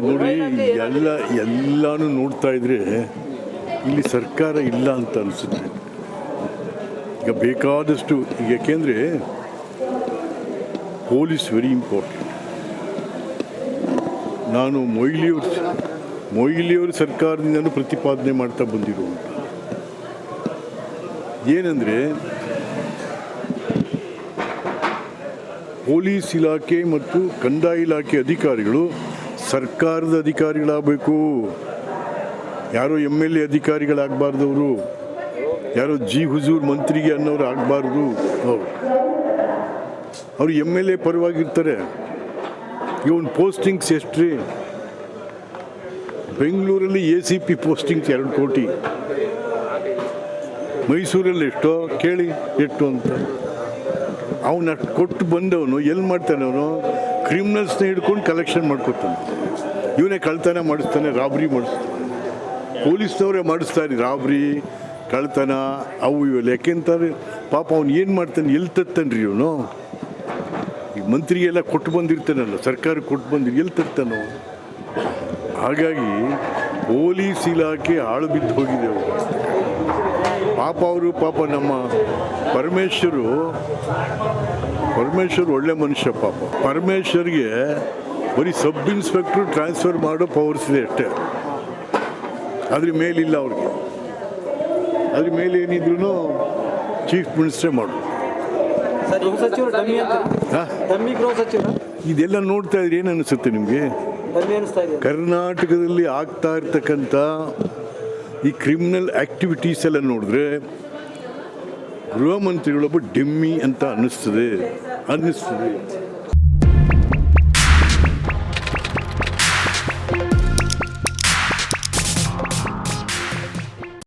ನೋಡಿ ಎಲ್ಲ ಎಲ್ಲಾನು ನೋಡ್ತಾ ಇದ್ರೆ ಇಲ್ಲಿ ಸರ್ಕಾರ ಇಲ್ಲ ಅಂತ ಅನಿಸುತ್ತೆ. ಈಗ ಬೇಕಾದಷ್ಟು ಈಗ ಯಾಕೆಂದರೆ ಪೊಲೀಸ್ ವೆರಿ ಇಂಪಾರ್ಟೆಂಟ್ ನಾನು ಮೊಯ್ಲಿಯವ್ರ ಮೊಯ್ಲಿಯವ್ರ ಸರ್ಕಾರದಿಂದಲೂ ಪ್ರತಿಪಾದನೆ ಮಾಡ್ತಾ ಬಂದಿರುವಂಥ ಏನಂದರೆ ಪೊಲೀಸ್ ಇಲಾಖೆ ಮತ್ತು ಕಂದಾಯ ಇಲಾಖೆ ಅಧಿಕಾರಿಗಳು ಸರ್ಕಾರದ ಅಧಿಕಾರಿಗಳಾಗಬೇಕು. ಯಾರೋ ಎಂ ಎಲ್ ಎ ಅಧಿಕಾರಿಗಳಾಗಬಾರ್ದು ಅವರು ಯಾರೋ ಜಿ ಹುಜೂರ್ ಮಂತ್ರಿಗೆ ಅನ್ನೋರು ಆಗಬಾರ್ದು. ಅವರು ಅವರು ಎಂ ಎಲ್ ಎ ಪರವಾಗಿರ್ತಾರೆ. ಇವನ್ ಪೋಸ್ಟಿಂಗ್ಸ್ ಎಷ್ಟು ರೀ ಬೆಂಗಳೂರಲ್ಲಿ ಎ ಸಿ ಪಿ ಪೋಸ್ಟಿಂಗ್ಸ್ ಎರಡು ಕೋಟಿ. ಮೈಸೂರಲ್ಲಿ ಎಷ್ಟೋ? ಕೇಳಿ ಎಷ್ಟು ಅಂತ. ಅವನು ಕೊಟ್ಟು ಬಂದವನು, ಎಲ್ಲಿ ಮಾಡ್ತಾನೆ ಅವನು? ಕ್ರಿಮಿನಲ್ಸ್ನ ಹಿಡ್ಕೊಂಡು ಕಲೆಕ್ಷನ್ ಮಾಡ್ಕೊತಾನೆ. ಇವನೇ ಕಳ್ತನ ಮಾಡಿಸ್ತಾನೆ ರಾಬ್ರಿ ಮಾಡಿಸ್ತಾನೆ. ಪೊಲೀಸ್ನವರೇ ಮಾಡಿಸ್ತಾರೆ ರಾಬ್ರಿ ಕಳ್ತನ ಅವು ಇವೆಲ್ಲ ಯಾಕೆಂತಾರೆ ಪಾಪ ಅವ್ನು ಏನು ಮಾಡ್ತಾನೆ, ಎಲ್ಲಿ ರೀ ಇವನು? ಈ ಮಂತ್ರಿಗೆಲ್ಲ ಕೊಟ್ಟು ಬಂದಿರ್ತಾನಲ್ಲ, ಸರ್ಕಾರ ಕೊಟ್ಟು ಬಂದಿರಿ, ಎಲ್ಲಿ ತತ್ತಾನೋ ಹಾಗಾಗಿ ಪೊಲೀಸ್ ಇಲಾಖೆ ಆಳು ಬಿದ್ದು ಹೋಗಿದೆ ಅವರು. ಪಾಪ ಅವರು ಪಾಪ ನಮ್ಮ ಪರಮೇಶ್ವರು ಪರಮೇಶ್ವರ್ ಒಳ್ಳೆ ಮನುಷ್ಯ ಪಾಪ. ಪರಮೇಶ್ವರ್ಗೆ ಬರೀ ಸಬ್ ಇನ್ಸ್ಪೆಕ್ಟ್ರು ಟ್ರಾನ್ಸ್ಫರ್ ಮಾಡೋ ಪವರ್ಸ್ ಇದೆ ಅಷ್ಟೇ. ಅದ್ರ ಮೇಲಿಲ್ಲ ಅವ್ರಿಗೆ. ಅದ್ರ ಮೇಲೆ ಏನಿದ್ರು ಚೀಫ್ ಮಿನಿಸ್ಟ್ರೇ ಮಾಡು ಇದೆಲ್ಲ ನೋಡ್ತಾ ಇದ್ರೆ ಏನು ಅನಿಸುತ್ತೆ ನಿಮಗೆ? ಕರ್ನಾಟಕದಲ್ಲಿ ಆಗ್ತಾ ಇರ್ತಕ್ಕಂಥ ಈ ಕ್ರಿಮಿನಲ್ ಆಕ್ಟಿವಿಟೀಸ್ ಎಲ್ಲ ನೋಡಿದ್ರೆ ಗೃಹ ಮಂತ್ರಿಗಳೊಬ್ಬ ಡೆಮ್ಮಿ ಅಂತ ಅನ್ನಿಸ್ತದೆ ಅನ್ನಿಸ್ತದೆ.